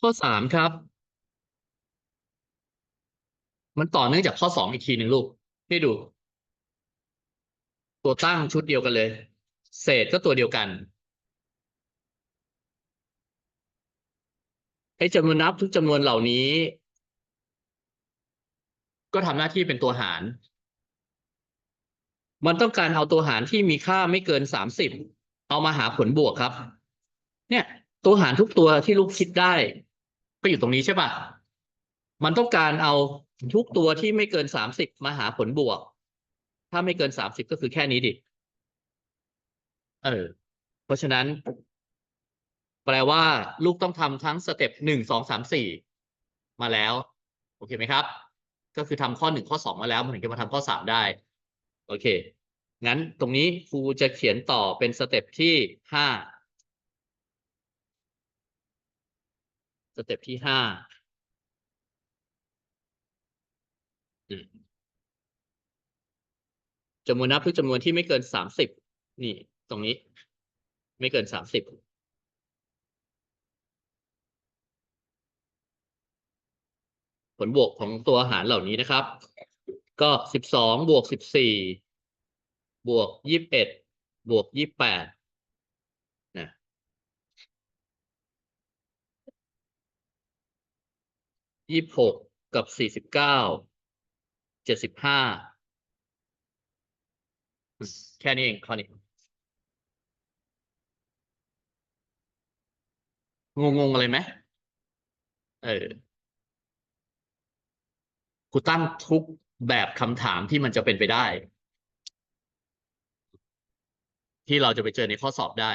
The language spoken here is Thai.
ข้อสามครับ มันต่อเนื่องจากข้อสองอีกทีหนึ่งลูก ให้ดู ตัวตั้งชุดเดียวกันเลย เศษก็ตัวเดียวกันไอ้จำนวนนับทุกจำนวนเหล่านี้ ก็ทำหน้าที่เป็นตัวหาร มันต้องการเอาตัวหารที่มีค่าไม่เกินสามสิบเอามาหาผลบวกครับ เนี่ย ตัวหารทุกตัวที่ลูกคิดได้ ก็อยู่ตรงนี้ใช่ป่ะ มันต้องการเอาทุกตัวที่ไม่เกินสามสิบมาหาผลบวก ถ้าไม่เกินสามสิบก็คือแค่นี้ดิ เออ เพราะฉะนั้น แปลว่าลูกต้องทำทั้งสเต็ปหนึ่งสองสามสี่มาแล้ว โอเคไหมครับ ก็คือทำข้อหนึ่งข้อสองมาแล้ว มันถึงจะมาทำข้อสามได้ โอเค งั้นตรงนี้ครูจะเขียนต่อเป็นสเต็ปที่ห้า สเต็ปที่ห้าอืมจำนวนนับทุกจำนวนที่ไม่เกินสามสิบนี่ ตรงนี้ ไม่เกินสามสิบผลบวกของตัวหารเหล่านี้นะครับ ก็สิบสองบวกสิบสี่บวกยี่สิบเอ็ดบวกยี่สิบแปดนะ ยี่สิบหกกับสี่สิบเก้าเจ็ดสิบห้าแค่นี้เองข้อนี้งงงอะไรไหมเออกูตั้งทุกแบบคำถามที่มันจะเป็นไปได้ ที่เราจะไปเจอในข้อสอบได้